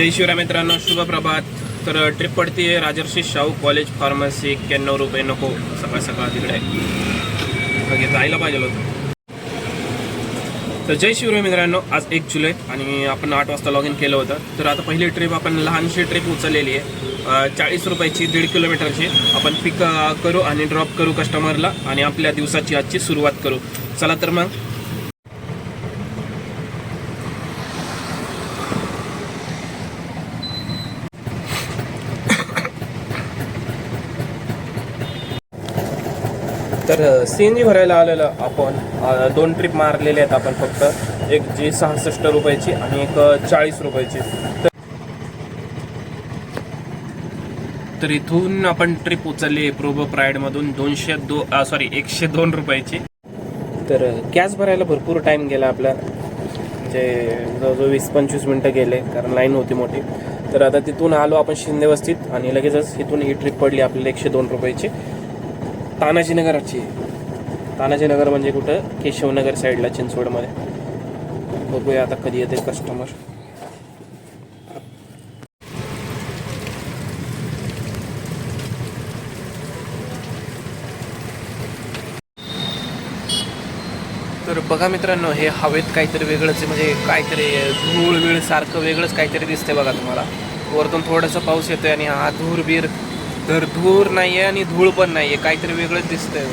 जय शिवराय मित्रांनो शुभ प्रभात. तर ट्रिप पडती आहे राजर्षी शाहू कॉलेज फार्मसी एक्क्याण्णव रुपये नको सकाळ सकाळ तिकडे. म्हणजे जायला पाहिजे होतं. तर जय शिवराय मित्रांनो आज एक जुलै आणि आपण आठ वाजता लॉग इन केलं होतं. तर आता पहिली ट्रिप आपण लहानशी ट्रिप उचललेली आहे. चाळीस रुपयाची दीड किलोमीटरची. आपण पिक करू आणि ड्रॉप करू कस्टमरला आणि आपल्या दिवसाची आजची सुरुवात करू. चला तर मग तर सी एन जी भरायला आलेलं आपण. दोन ट्रिप मारलेले आहेत आपण फक्त. एक जी सहासष्ट रुपयाची आणि एक चाळीस रुपयाची. तर- तर इथून आपण ट्रिप उचलली प्रोबो प्राईडमधून दोनशे दो सॉरी एकशे दोन रुपयाची. तर गॅस भरायला भरपूर टाईम गेला आपला. म्हणजे जवळजवळ वीस पंचवीस मिनटं गेले कारण लाईन होती मोठी. तर आता तिथून आलो आपण शिंदे वस्तीत आणि लगेचच इथून ही ट्रिप पडली आपल्याला एकशे दोन रुपयाची. तानाजीनगरची. तानाजीनगर म्हणजे कुठं? केशवनगर साईडला चिंचवडमध्ये. बघूया आता कधी येते कस्टमर तर बघा मित्रांनो हे हवेत काहीतरी वेगळंच आहे. म्हणजे काहीतरी धूळ वेळ सारखं वेगळंच काहीतरी दिसतंय बघा तुम्हाला. वरतून थोडासा पाऊस येतोय आणि हा धूर बीर तर धूर नाहीये आणि धूळ पण नाहीये. काहीतरी वेगळंच दिसतंय.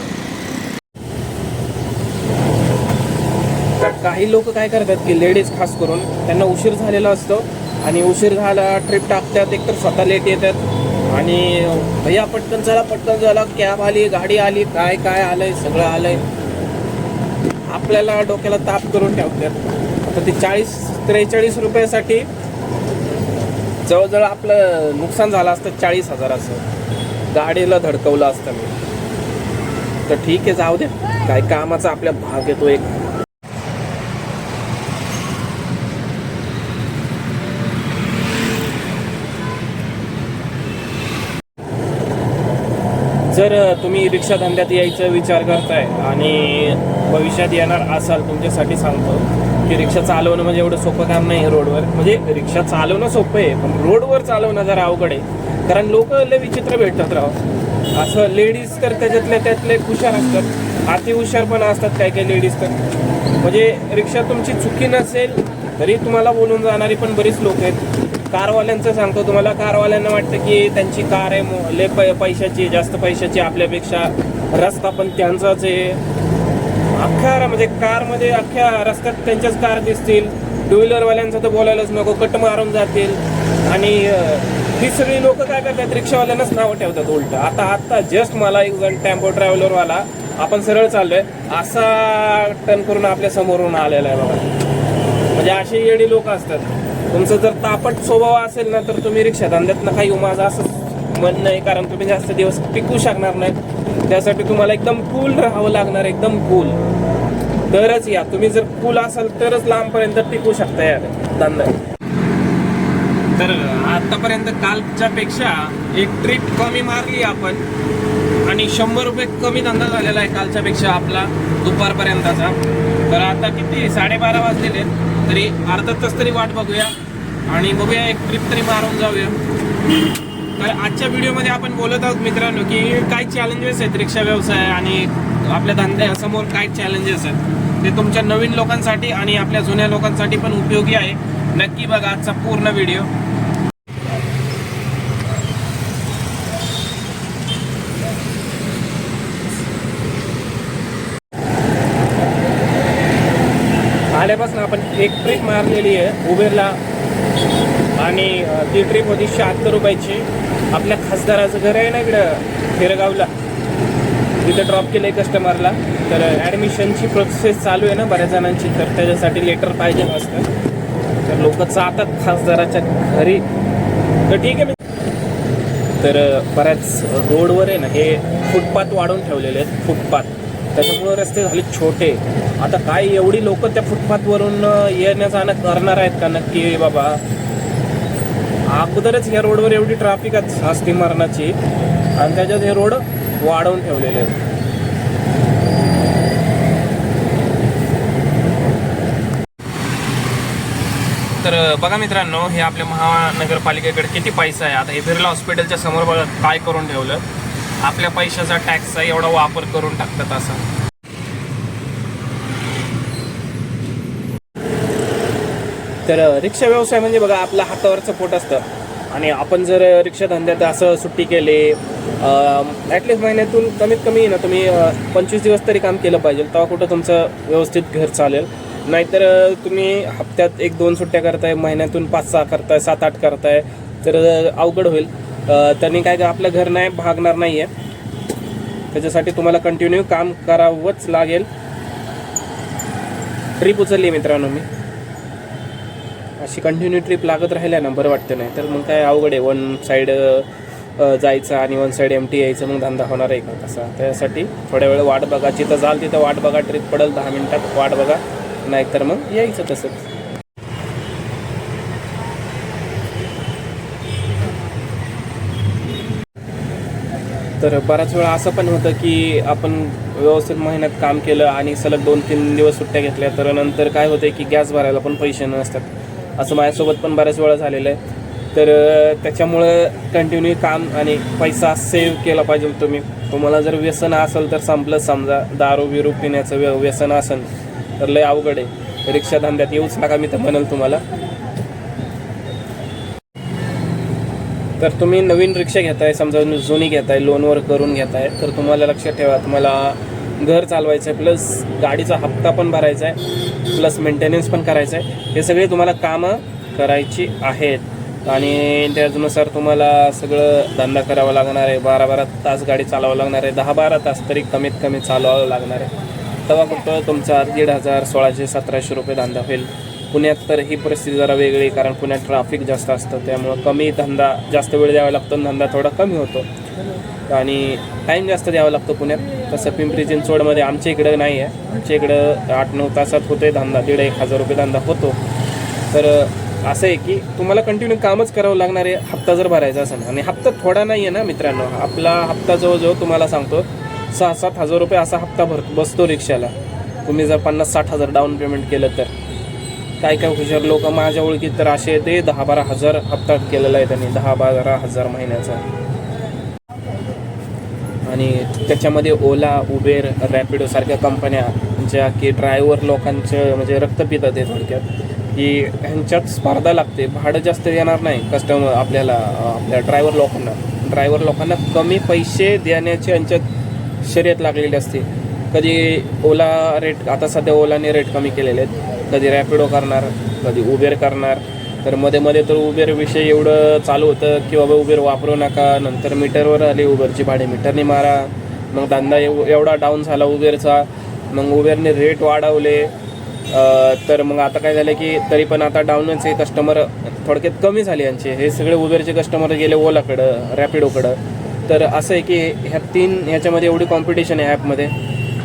तर काही लोक काय करतात की लेडीज खास करून त्यांना उशीर झालेला असतो आणि उशीर झाला ट्रिप टाकतात एकतर स्वतः लेट येतात. आणि भैया पटकन चला पटकन चला कॅब आली गाडी आली काय काय आलंय सगळं आलंय. आपल्याला डोक्याला ताप करून ठेवतात. आता ते चाळीस त्रेचाळीस रुपयासाठी जवळजवळ आपलं नुकसान झालं असतं चाळीस हजाराचं. गाडीला धडकवलं असतं मी. तर ठीक आहे जाऊ दे. काय कामाचा आपल्या भाग येतो एक. जर तुम्ही रिक्षा धंद्यात यायचा विचार करताय आणि भविष्यात येणार असाल तुमच्यासाठी सांगतो की रिक्षा चालवणं म्हणजे एवढं सोपं काम नाही रोडवर. म्हणजे रिक्षा चालवणं सोपं आहे पण रोडवर चालवणं जरा अवघड आहे. कारण लोक लय विचित्र भेटतात राव. असं लेडीज तर त्याच्यातले त्यातले हुशार असतात. अति हुशार पण असतात काही काही लेडीज तर. म्हणजे रिक्षा तुमची चुकी नसेल तरी तुम्हाला बोलून जाणारी पण बरीच लोक आहेत. कारवाल्यांचं सांगतो तुम्हाला. कारवाल्यांना वाटतं की त्यांची कार आहे ले पै पैशाची जास्त पैशाची आपल्यापेक्षा. रस्ता पण त्यांचाच आहे. अख्ख्या म्हणजे कारमध्ये अख्ख्या रस्त्यात त्यांच्याच कार दिसतील. टू व्हीलरवाल्यांचं तर बोलायलाच नको. कट मारून जातील. आणि ही सगळी लोक काय करतात? रिक्षावाल्यांनाच नावं ठेवतात उलट. आता आता जस्ट मला एक जण टेम्पो ट्रॅव्हलरवाला आपण सरळ चाललोय. असा टर्न करून आपल्या समोरून आलेला आहे बघा. म्हणजे असे येडी लोक असतात. तुमचं जर तापट स्वभाव असेल ना तर तुम्ही रिक्षा धंद्यात नका येऊ. माझं असं म्हणणं आहे कारण तुम्ही जास्त दिवस टिकू शकणार नाहीत. त्यासाठी तुम्हाला एकदम कूल राहावं लागणार एकदम कूल तरच या. तुम्ही जर कूल असाल तरच लांबपर्यंत टिकू शकता या धंदा तर आतापर्यंत कालच्या पेक्षा एक ट्रिप कमी मारली आपण. आणि शंभर रुपये कमी धंदा झालेला आहे कालच्या पेक्षा आपला दुपारपर्यंतचा. तर आता किती? साडेबारा वाजलेले तरी अर्धा तास तरी वाट बघूया. आणि बघूया एक ट्रिप तरी मारून जाऊया. तर आजच्या व्हिडिओमध्ये आपण बोलत आहोत मित्रांनो की काय चॅलेंजेस आहेत रिक्षा व्यवसाय आणि आपल्या धंद्यासमोर काय चॅलेंजेस आहेत. ते तुमच्या नवीन लोकांसाठी आणि आपल्या जुन्या लोकांसाठी पण उपयोगी आहे. नक्की बघा आजचा पूर्ण व्हिडिओ आल्यापासून आपण एक ट्रिप मारलेली आहे उबेरला. आणि ती ट्रिप होती शहात्तर रुपयाची. आपल्या खासदाराचं घर आहे ना इकडं खेरगावला तिथं ड्रॉप केलं आहे कस्टमरला तर ॲडमिशनची प्रोसेस चालू आहे ना बऱ्याच जणांची. तर त्याच्यासाठी लेटर पाहिजे असतं तर लोक जातात खासदाराच्या घरी. तर ठीक आहे मी. तर बऱ्याच रोडवर आहे ना हे फुटपाथ वाढवून ठेवलेले आहेत फुटपाथ. त्याच्यामुळं रस्ते झाले छोटे. आता काय एवढी लोक त्या फुटपाथवरून येण्या जाणं करणार आहेत का नक्की? बाबा. अगोदरच ह्या रोडवर एवढी ट्रॅफिक असते मरणाची. आणि त्याच्यात हे रोड वाढवून ठेवलेले आहेत. तर बघा मित्रांनो हे आपल्या महानगरपालिकेकडे किती पैसा आहे? आता हे बिर्ला हॉस्पिटलच्या समोर बघा काय करून ठेवलं. आपल्या पैशाचा टॅक्सचा एवढा वापर करून टाकतात असा. तर रिक्षा व्यवसाय म्हणजे बघा आपला हातावरचं पोट असतं. आणि आपण जर रिक्षा धंद्यात असं सुट्टी केली ॲटलिस्ट महिन्यातून कमीत कमी ना तुम्ही पंचवीस दिवस तरी काम केलं पाहिजे. तेव्हा कुठं तुमचं व्यवस्थित घर चालेल. नाहीतर तुम्ही हप्त्यात एक दोन सुट्ट्या करताय महिन्यातून पाच सहा करताय सात आठ करताय तर अवघड होईल. त्यांनी काय का आपलं घर नाही भागणार नाही आहे त्याच्यासाठी तुम्हाला कंटिन्यू काम करावंच लागेल. ट्रीप उचलली मित्रांनो मी. अशी कंटिन्यू ट्रिप लागत राहिल्या ना बरं वाटतं नाही. तर मग काय अवघड आहे. वन साईड जायचं आणि वन साईड एम टी यायचं मग धंदा होणार आहे का तसा? त्यासाठी थोड्या वेळ वाट बघा. जिथं जाल तिथं वाट बघा. ट्रिप पडेल दहा मिनिटात वाट बघा. नाहीतर मग यायचं तसंच. तर बऱ्याच वेळा असं पण होतं की आपण व्यवस्थित महिन्यात काम केलं आणि सलग दोन तीन दिवस सुट्ट्या घेतल्या तर नंतर काय होतं की गॅस भरायला पण पैसे नसतात. असं माझ्यासोबत पण बऱ्याच वेळा झालेलं आहे. तर त्याच्यामुळं कंटिन्यू काम आणि पैसा सेव्ह केला पाहिजे तुम्ही तुम्हाला जर व्यसन असेल तर संपलं. समजा दारू बिरू पिण्याचं व्य व्यसन असेल तर लय अवघड आहे. रिक्षा धंद्यात येऊच नका मी तर म्हणेल तुम्हाला. तर तुम्ही नवीन रिक्षा घेताय समजा जुनी घेताय लोनवर करून घेताय तर तुम्हाला लक्षात ठेवा तुम्हाला घर चालवायचं आहे प्लस गाडीचा हप्ता पण भरायचा आहे प्लस मेंटेनन्स पण करायचं आहे हे सगळे तुम्हाला कामं करायची आहेत. आणि त्यानुसार तुम्हाला सगळं धंदा करावा लागणार आहे. बारा बारा तास गाडी चालवावं लागणार आहे. दहा बारा तास तरी कमीत कमी चालवावं लागणार आहे. तेव्हा फक्त तुमचा दीड हजार सोळाशे सतराशे रुपये धंदा होईल. पुण्यात तर ही परिस्थिती जरा वेगळी कारण पुण्यात ट्रॅफिक जास्त असतं. त्यामुळं कमी धंदा जास्त वेळ द्यावा लागतो आणि धंदा थोडा कमी होतो. आणि टाईम जास्त द्यावा लागतो पुण्यात. तसं पिंपरी चिंचवडमध्ये आमच्या इकडं नाही आहे आमच्या इकडं आठ नऊ तासात होते धंदा. दीड एक हजार रुपये धंदा होतो. तर असं आहे की तुम्हाला कंटिन्यू कामच करावं लागणार आहे. हप्ता जर भरायचा असेल आणि हप्ता थोडा नाही आहे ना मित्रांनो. आपला हप्ता जवळजवळ तुम्हाला सांगतो सहा सात हजार रुपये असा हप्ता भर बसतो रिक्षाला. तुम्ही जर पन्नास साठ हजार डाऊन पेमेंट केलं तर. काय काय हुशार लोक माझ्या ओळखीत तर असे ते दहा बारा हजार हप्ता केलेला आहे त्यांनी. दहा बारा हजार महिन्याचा. आणि त्याच्यामध्ये ओला उबेर रॅपिडो सारख्या कंपन्या ज्या की ड्रायव्हर लोकांचं म्हणजे रक्त पितात आहे थोडक्यात की ह्यांच्यात स्पर्धा लागते. भाडं जास्त येणार नाही कस्टमर आपल्याला आपल्या ड्रायव्हर लोकांना. ड्रायव्हर लोकांना कमी पैसे देण्याची यांच्यात शर्यत लागलेली असते. कधी ओला रेट आता सध्या ओलाने रेट कमी केलेले आहेत. कधी रॅपिडो करणार कधी उबेर करणार. तर मध्ये मध्ये तर उबेर विषय एवढं चालू होतं की बाबा उबेर वापरू नका नंतर मीटरवर आले उबेरची भाडे मीटरने मारा. मग धंदा एव एवढा डाऊन झाला उबेरचा मग उबेरने रेट वाढवले. तर मग आता काय झालं की तरी पण आता डाऊनच हे कस्टमर थोडक्यात कमी झाले यांचे. हे सगळे उबेरचे कस्टमर गेले ओलाकडं रॅपिडोकडं तर असं आहे की ह्या तीन ह्याच्यामध्ये एवढी कॉम्पिटिशन आहे ॲपमध्ये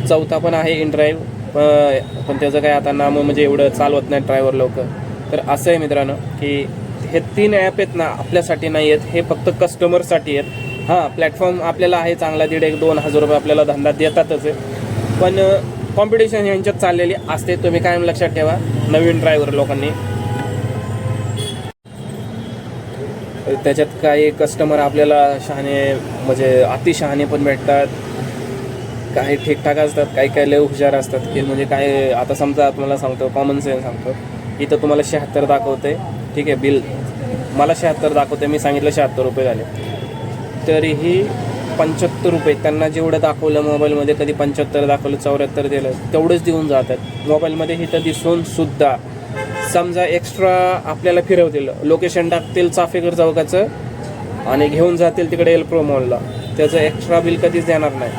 चौथा पण आहे इन ड्राईव्ह पण त्याचं काय आता नाम म्हणजे एवढं चालवत नाही ड्रायव्हर लोक. तर असं आहे मित्रांनो की हे तीन ॲप आहेत ना आपल्यासाठी नाही आहेत हे फक्त कस्टमरसाठी आहेत. हां प्लॅटफॉर्म आपल्याला आहे चांगला दीड एक दोन हजार रुपये आपल्याला धंदा देतातच आहे. पण कॉम्पिटिशन यांच्यात चाललेली असते तुम्ही कायम लक्षात ठेवा नवीन ड्रायव्हर लोकांनी. त्याच्यात काही कस्टमर आपल्याला शहाणे म्हणजे अतिशहाणे पण भेटतात. काही ठीकठाक असतात काही काही लय हुशार असतात की म्हणजे काय आता समजा तुम्हाला सांगतो कॉमन सेन्स सांगतो. इथं तुम्हाला शहात्तर दाखवते. ठीक आहे बिल. मला शहात्तर दाखवते मी सांगितलं शहात्तर रुपये झाले. तरीही पंच्याहत्तर रुपये त्यांना जेवढं दाखवलं मोबाईलमध्ये कधी पंच्याहत्तर दाखवलं चौऱ्याहत्तर दिलं तेवढंच देऊन जातात. मोबाईलमध्ये इथं दिसून सुद्धा. समजा एक्स्ट्रा आपल्याला फिरवतील. लोकेशन टाकतील चाफेकर चौकाचं आणि घेऊन जातील तिकडे एल प्रो मॉलला त्याचं एक्स्ट्रा बिल कधीच देणार नाही.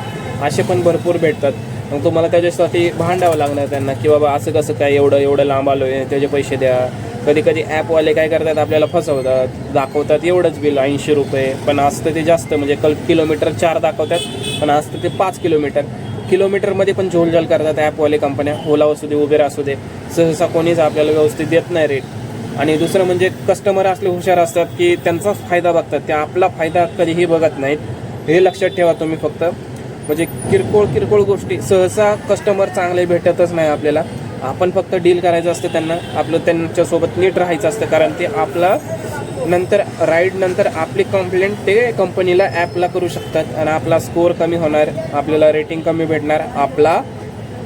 असे पण भरपूर भेटतात. मग तुम्हाला त्याच्यासाठी भांडावं लागणार त्यांना की बाबा असं कसं काय एवढं एवढं लांब आलो आहे त्याचे पैसे द्या. कधी कधी ॲपवाले काय करतात आपल्याला फसवतात. दाखवतात एवढंच बिल ऐंशी रुपये. पण असतं ते जास्त म्हणजे कल किलोमीटर चार दाखवतात पण असतं ते पाच किलोमीटर. किलोमीटरमध्ये पण झोलझाल करतात ॲपवाले कंपन्या. ओला असू दे उबेर असू दे. सहसा कोणीच आपल्याला व्यवस्थित देत नाही रेट आणि दुसरं म्हणजे कस्टमर असले हुशार असतात की त्यांचाच फायदा बघतात. ते आपला फायदा कधीही बघत नाहीत. हे लक्षात ठेवा तुम्ही फक्त. म्हणजे किरकोळ किरकोळ गोष्टी. सहसा कस्टमर चांगले भेटतच नाही आपल्याला. आपण फक्त डील करायचं असतं त्यांना आपलं त्यांच्यासोबत नीट राहायचं असतं. कारण ते आपला नंतर राईड नंतर आपली कंप्लेंट ते कंपनीला ॲपला करू शकतात. आणि आपला स्कोअर कमी होणार आपल्याला रेटिंग कमी भेटणार आपला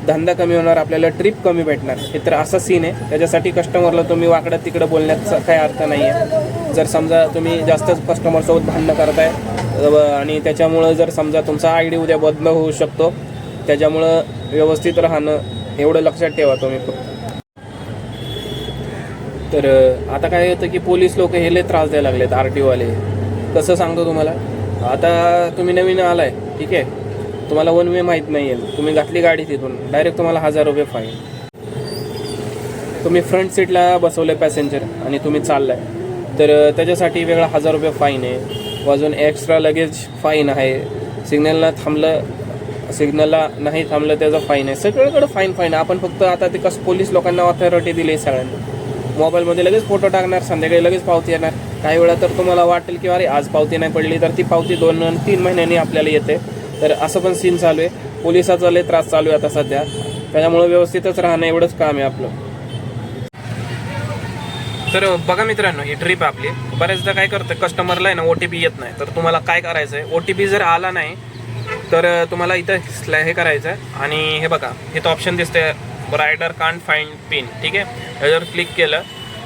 धंदा कमी होणार आपल्याला ट्रिप कमी भेटणार. हे तर असा सीन आहे. त्याच्यासाठी कस्टमरला तुम्ही वाकडं तिकडं बोलण्याचा काही अर्थ नाही आहे जर समजा तुम्ही जास्तच कस्टमरसोबत भांडणं करताय आणि त्याच्यामुळं जर समजा तुमचा आय डी उद्या बदल होऊ शकतो त्याच्यामुळं व्यवस्थित राहणं एवढं लक्षात ठेवा तुम्ही फक्त. तर आता काय होतं की पोलीस लोक हे लय त्रास द्यायला लागलेत आर टी ओवाले कसं सांगतो तुम्हाला? आता तुम्ही नवीन आलाय ठीक आहे? तुम्हाला वन वे माहीत नाही आहे तुम्ही घातली गाडी तिथून. डायरेक्ट तुम्हाला हजार रुपये फाईन तुम्ही फ्रंट सीटला बसवलं पॅसेंजर आणि तुम्ही चाललाय. तर त्याच्यासाठी वेगळा हजार रुपये फाईन आहे. अजून एक्स्ट्रा लगेज फाईन आहे. सिग्नलला थांबलं सिग्नलला नाही थांबलं त्याचा फाईन आहे. सगळीकडे फाईन फाईन आहे. आपण फक्त आता ते कसं पोलीस लोकांना ऑथॉरिटी दिली आहे सगळ्यांना. मोबाईलमध्ये लगेच फोटो टाकणार संध्याकाळी लगेच पावती येणार. काही वेळा तर तुम्हाला वाटेल की अरे आज पावती नाही पडली तर ती पावती दोन तीन महिन्यांनी आपल्याला येते. तर असं पण सीन चालू आहे. पोलिसाचा लय त्रास चालू आहे आता सध्या. त्याच्यामुळे व्यवस्थितच राहणं एवढंच काम आहे आपलं. तर बघा मित्रांनो ही ट्रिप आपली. बऱ्याचदा काय करतं कस्टमरला आहे ना ओ टी पी येत नाही. तर तुम्हाला काय करायचं आहे ओ टी पी जर आला नाही तर तुम्हाला इथं स्लॅ- हे करायचं आहे आणि हे बघा इथं ऑप्शन दिसतंय रायडर कांट फाईंड पिन ठीक आहे? याच्यावर क्लिक केलं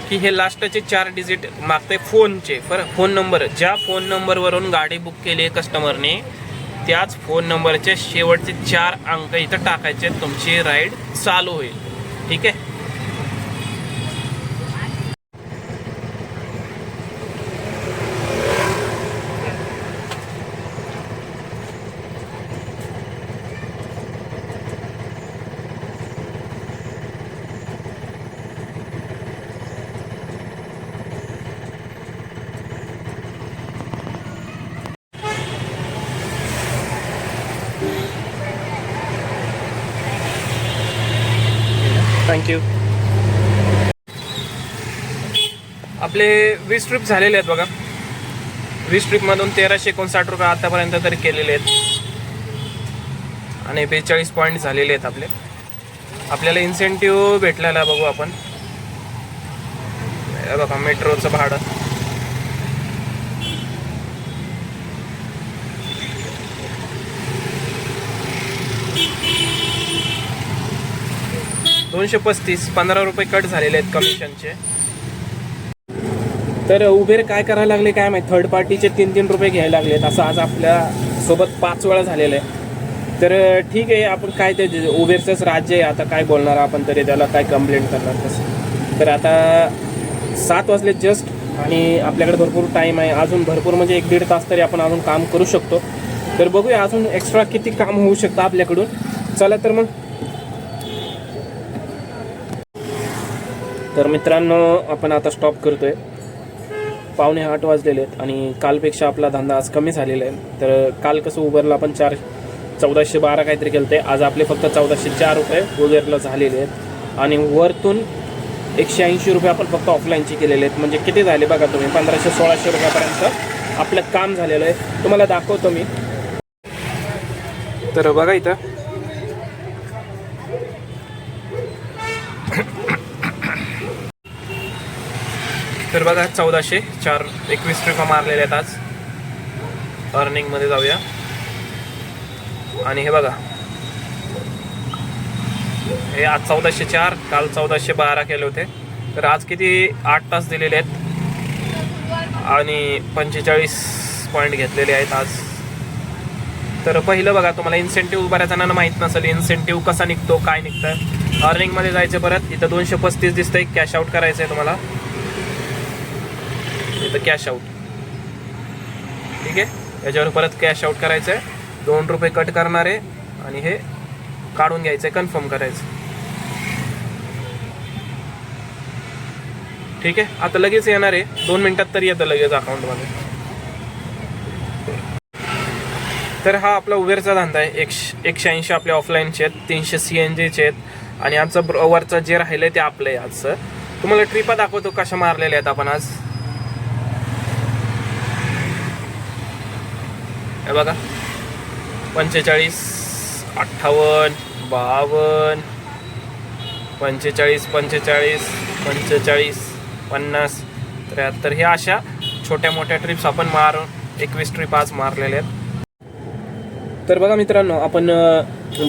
की हे लास्टचे चार डिजिट मागते फोनचे पर फोन नंबर ज्या फोन नंबरवरून गाडी बुक केली आहे कस्टमरने त्याच फोन नंबरचे शेवटचे चार अंक इथं टाकायचे तुमची राईड चालू होईल. ठीक आहे? थँक्यू आपले वीस ट्रिप झालेले आहेत बघा. वीस ट्रिपमधून तेराशे एकोणसाठ रुपये आतापर्यंत तरी केलेले आहेत. आणि बेचाळीस पॉईंट झालेले आहेत आपले. आपल्याला इन्सेंटिव्ह भेटलेला बघू आपण. बघा मेट्रोचं भाडं. दोनशे पस्तीस पंधरा रुपये कट झालेले आहेत कमिशनचे तर उबेर काय करायला लागले काय माहिती? थर्ड पार्टीचे तीन तीन रुपये घ्यायला लागले आहेत. असं आज आपल्यासोबत पाच वेळा झालेलं आहे. तर ठीक आहे आपण काय ते उबेरचंच राज्य आहे. आता काय बोलणार आपण तरी त्याला काय कंप्लेंट करणार तसं. तर आता सात वाजले जस्ट आणि आपल्याकडे भरपूर टाईम आहे. अजून भरपूर म्हणजे एक दीड तास तरी आपण अजून काम करू शकतो. तर बघूया अजून एक्स्ट्रा किती काम होऊ शकतं आपल्याकडून. चला तर मग तर मित्रांनो आपण आता स्टॉप करतोय. पावणे आठ वाजलेले आहेत आणि कालपेक्षा आपला धंदा आज कमी झालेला आहे. तर काल कसं उबरला आपण चार चौदाशे बारा काहीतरी केलं ते आज आपले फक्त चौदाशे चार रुपये उबेरला झालेले आहेत. आणि वरतून एकशे ऐंशी रुपये आपण फक्त ऑफलाईनचे केलेले आहेत. म्हणजे किती झाले बघा तुम्ही? पंधराशे सोळाशे रुपयापर्यंत आपलं काम झालेलं आहे. तुम्हाला दाखवतो मी. तर बघा इथं. तर बघा चौदाशे चार एकवीस ट्रिपा मारलेल्या आहेत आज. अर्निंगमध्ये जाऊया. आणि हे बघा. हे आज चौदाशे चार काल चौदाशे बारा केले होते. तर आज किती? आठ तास दिलेले आहेत. आणि पंचेचाळीस पॉईंट घेतलेले आहेत आज. तर पहिलं बघा तुम्हाला इन्सेंटिव्ह बऱ्याच जणांना माहीत नसेल इन्सेंटिव्ह कसा निघतो काय निघतं अर्निंगमध्ये जायचं परत. इथं दोनशे पस्तीस दिसतंय कॅश आउट करायचं आहे तुम्हाला. इथं कॅश आउट ठीक आहे? याच्यावर परत कॅश आउट करायचं आहे दोन रुपये कट करणार आहे. आणि हे काढून घ्यायचं आहे कन्फर्म करायचं ठीक आहे? आता लगेच येणार आहे. दोन मिनिटात तरी येतं लगेच अकाउंटमध्ये तर हा आपला उबेरचा धंदा आहे. एकशे एकशे ऐंशी आपले ऑफलाईनचे आहेत. तीनशे सी एन जीचे आहेत. आणि आमचं वरचं जे राहिलं आहे ते आपलं आहे आजचं. तुम्हाला ट्रिपा दाखवतो कशा मारलेल्या आहेत आपण आज. हे बघा. पंचेचाळीस अठ्ठावन्न बावन्न पंचेचाळीस पंचेचाळीस पंचेचाळीस पन्नास त्र्याहत्तर. ह्या अशा छोट्या मोठ्या ट्रिप्स आपण मार एकवीस ट्रिप आज मारलेल्या आहेत. तर बघा मित्रांनो आपण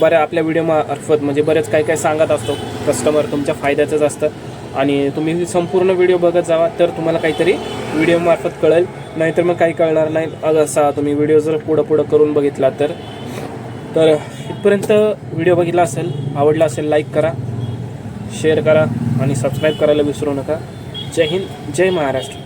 बऱ्या आपल्या व्हिडिओ मार्फत म्हणजे बरेच काही काही सांगत असतो. कस्टमर तुमच्या फायद्याचंच असतं. आणि तुम्ही संपूर्ण व्हिडिओ बघत जावा तर तुम्हाला काहीतरी व्हिडिओ मार्फत कळेल. नाहीतर मग काही कळणार नाही. असा तुम्ही व्हिडिओ जर पुढं पुढं करून बघितला तर. तर इथपर्यंत व्हिडिओ बघितला असेल आवडला असेल लाईक करा शेअर करा आणि सबस्क्राईब करायला विसरू नका. जय हिंद जय महाराष्ट्र.